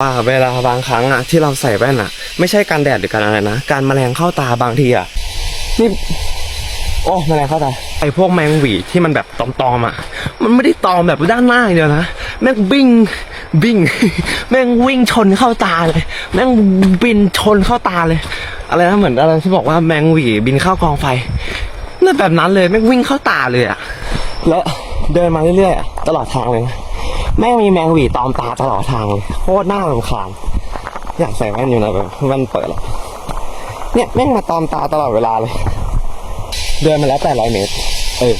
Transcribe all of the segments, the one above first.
ว่าเวลาบางครั้งอะที่เราใส่แว่นอะไม่ใช่การแดดหรือการอะไรนะ การแมลงเข้าตาบางทีอะนี่โอ้แมลงเข้าตาไอพวกแมงหวีที่มันแบบตอมๆอะมันไม่ได้ตอมแบบด้านหน้าอย่างเดียวนะแม่งบิงบิงแม่งวิ่งชนเข้าตาเลย แม่งบินชนเข้าตาเลย อะไรนะเหมือนอะไรที่บอกว่าแมงหวีบินเข้ากองไฟนั่นแบบนั้นเลยแม่งวิ่งเข้าตาเลยอะแล้วเดินมาเรื่อยๆตลอดทางเลยนะ แม่งมีแมงหวีตอมตาตลอดทางเลยโคตรน่ารำคาญอยากใส่แว่นอยู่นะแบบแว่นเปิดแล้วเนี่ยแม่งมาตอมตาตลอดเวลาเลย เดินมาแล้วแปดร้อยเมตร เออ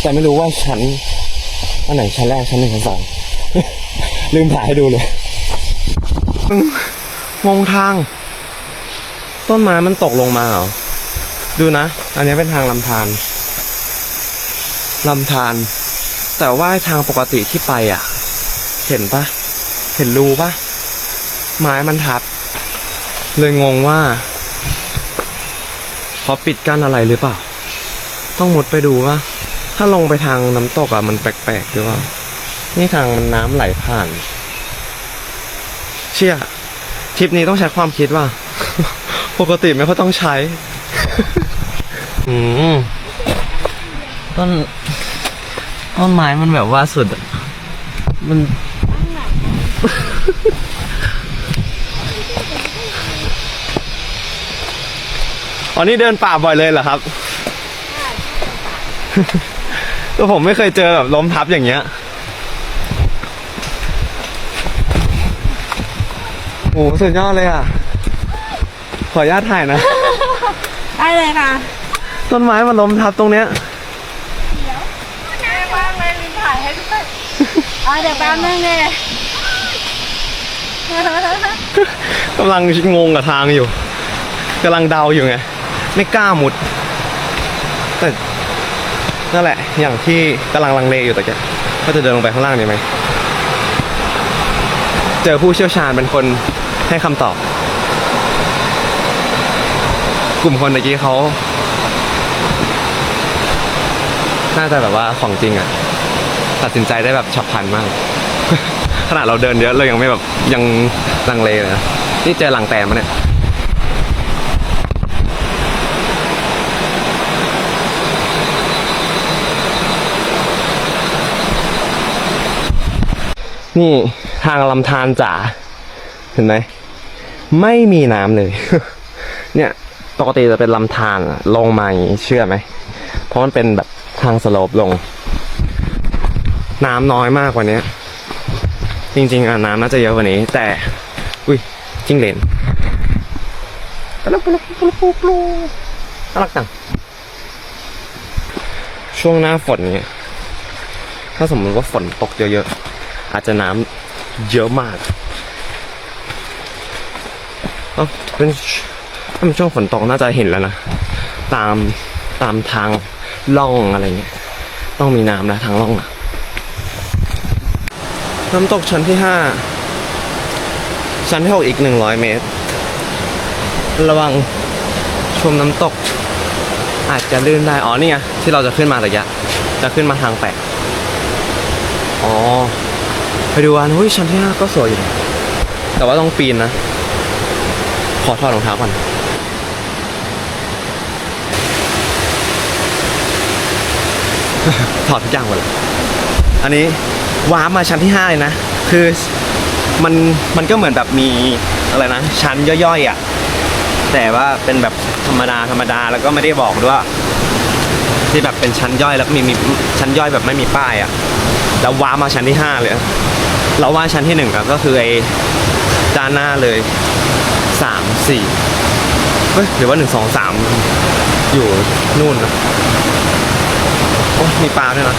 แต่ไม่รู้ว่าชั้นอันไหนชั้นแรกชั้นหนึ่งชั้นสองลืมถ่ายให้ดูเลยมงงทาง ต้นไม้มันตกลงมาเหรอ ดูนะ อันนี้เป็นทางลำธารลำธาร แต่ว่าทางปกติที่ไปอะ เห็นปะเห็นรูปะไม้มันทับ เลยงงว่าเขาปิดกั้นอะไรหรือเปล่า ต้องมุดไปดูว่า ถ้าลงไปทางน้ำตกอะมันแปลกๆหรือเปล่า นี่ทางน้ำไหลผ่าน เชี่ยทริปนี้ต้องใช้ความคิดว่าปกติไม่ค่อยต้องใช้ อืมต้น ต้นไม้มันแบบว่าสุดอะมัน อ๋อนี่เดินป่าบ่อยเลยเหรอครับ ก็ผมไม่เคยเจอแบบล้มทับอย่างเงี้ย โอ้โหสุดยอดเลยอะ ขออนุญาตถ่ายนะ ได้เลยค่ะ ต้นไม้มันล้มทับตรงเนี้ย แม่ว่างเลยมีถ่ายให้ด้วย อะเดี๋ยวแป๊บนึงเลยกำลังงงกับทางอยู่กำลังเดาอยู่ไง ไม่กล้ามุด แต่นั่นแหละ อย่างที่กำลังลังเลอยู่ตะแกก็จะเดินลงไปข้างล่างดีไหม เจอผู้เชี่ยวชาญเป็นคนให้คำตอบ กลุ่มคนตะกี้เขา น่าจะแบบว่าของจริงอะ ตัดสินใจได้แบบฉับพลันมาก ขนาดเราเดินเยอะเรายังไม่แบบยังลังเลเลยนะนี่เจอหลังแตนมาเนี่ยนี่ทางลำธารจ๋าเห็นไหมไม่มีน้ำเลย เนี่ยปกติจะเป็นลำธารลงมาอย่างนี้เชื่อไหมเพราะมันเป็นแบบทางสโลปลง น้ำน้อยมากกว่านี้จริงๆอะน้ำน่าจะเยอะกว่านี้ แต่อุ้ยจิ้งเหลนปลุกปลุกปลุกปลุกปลุกน่ารักจังช่วงหน้าฝนเนี่ยถ้าสมมติว่าฝนตกเยอะๆอาจจะน้ำเยอะมากเอ้าเป็นถ้าเป็นช่วงฝนตกน่าจะเห็นแล้วนะตามตามทางล่องอะไรเงี้ยต้องมีน้ำนะทางล่องอะ น้ำตกชั้นที่ห้าชั้นที่หกอีกหนึ่งร้อยเมตร ระวังชมน้ำตก อาจจะลื่นได้ อ๋อนี่ไงที่เราจะขึ้นมาระยะจะขึ้นมาทางแปดอ๋อ ไปดูอันหุ้ยชั้นที่ห้าก็สวยอยู่ แต่ว่าต้องปีนนะ ขอถอดรองเท้าก่อนถอดทุกอย่างหมดเลยอันนี้ ว้าร์ปมาชั้นที่ห้าเลยนะ คือมันมันก็เหมือนแบบมีอะไรนะ ชั้นย่อยๆอะ แต่ว่าเป็นแบบธรรมดาธรรมดาแล้วก็ไม่ได้บอกด้วยที่แบบเป็นชั้นย่อยแล้วก็มีมีชั้นย่อยแบบไม่มีป้ายอะแล้วว้ามาชั้นที่ห้าเลย เราว่าชั้นที่หนึ่งอะก็คือไอ้ด้านหน้าเลยสามสี่เฮ้ยหรือว่าหนึ่งสองสามอยู่นู่นนะโอ้มีปลาด้วยนะ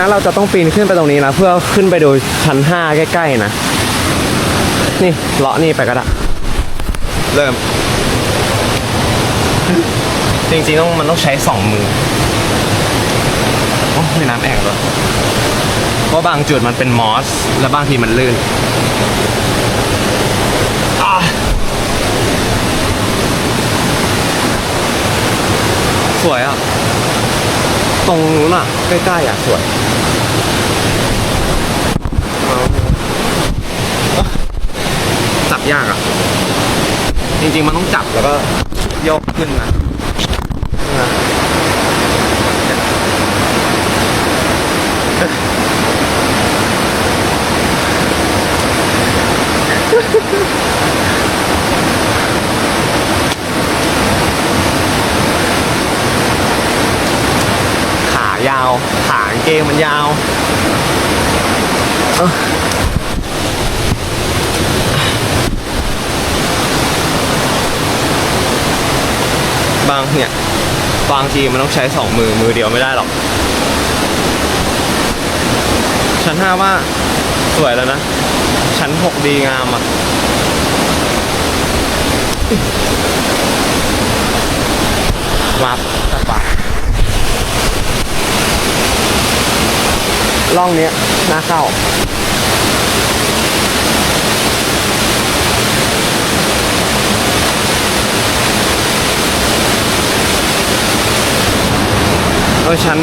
งั้นเราจะต้องปีนขึ้นไปตรงนี้นะ เพื่อขึ้นไปดูชั้นห้าใกล้ๆนะ นี่เลาะนี่ไปก็ได้ เริ่ม จริงๆต้องมันต้องใช้สองมือ โอ้มีน้ำแอ่งด้วยเพราะบางจุดมันเป็นมอส และบางทีมันลื่นอะสวยอะ ตรงนู้นอะ ใกล้ๆอะสวยจับยากอะ จริงๆมันต้องจับแล้วก็ยกขึ้นนะนะายาวขางเกงมันยาวบางเนี่ยบางทีมันต้องใช้สองมือมือเดียวไม่ได้หรอก ชั้นห้าว่าสวยแล้วนะ ชั้นหกดีงามอะวับ สบายล่องเนี้ยน่าเข้า เออชั้น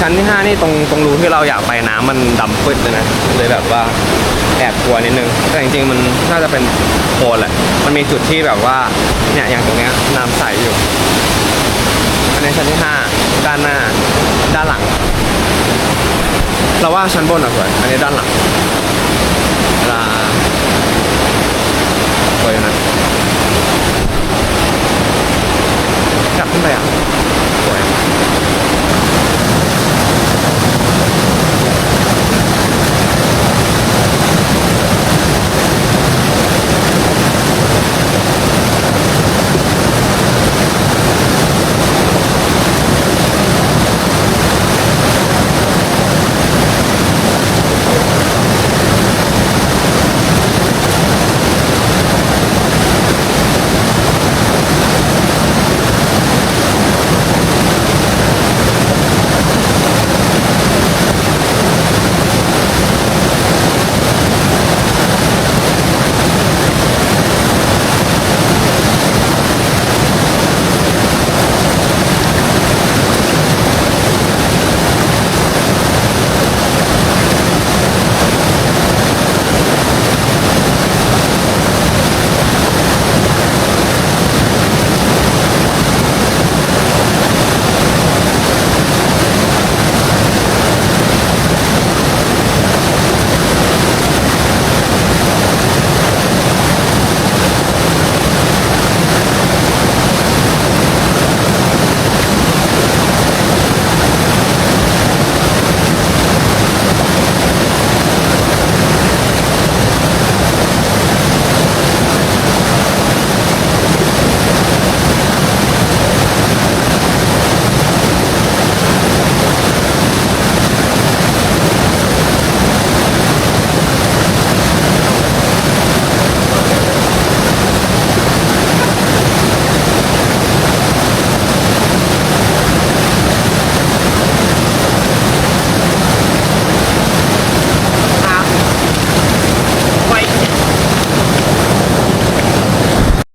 ชั้นที่ห้านี่ตรงตรงรูที่เราอยากไปน้ำมันดำปึ๊ดเลยนะ เลยแบบว่าแอบกลัวนิดนึง แต่จริงๆ มันน่าจะเป็นโคลนแหละ มันมีจุดที่แบบว่า เนี่ยอย่างตรงเนี้ยน้ำใสอยู่อันนี้ชั้นที่ห้าด้านหน้า ด้านหลัง เราว่าชั้นบนอะสวย อันนี้ด้านหลังเวลาสวยนะกลับขึ้นไปอะสวย